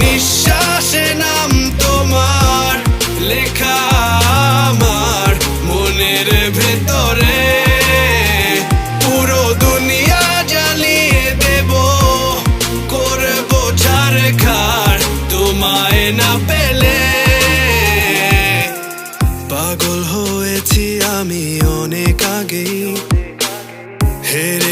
নিঃশ্বাসে নাম তোমার।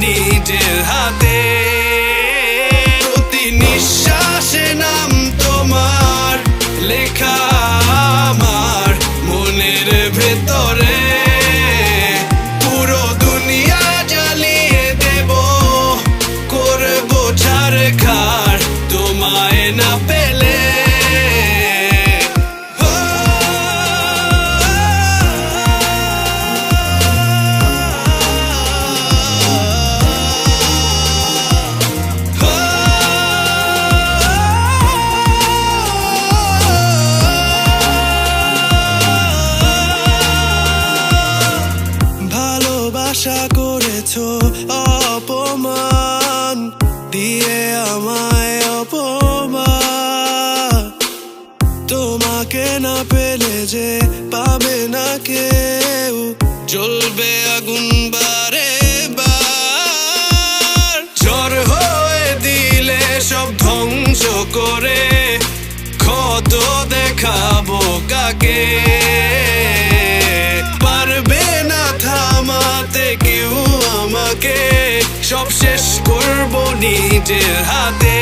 নিজের হাতে ভালোবাসা করেছ অপমান, দিয়ে আমায় অপমান। তোমাকে না পেলে যে পাবে না কেউ, জ্বলবে আগুন বারে বার। ঝড় হয়ে দিলে সব ধ্বংস করে, ক্ষত দেখাবো কাকে? নিজের হাতে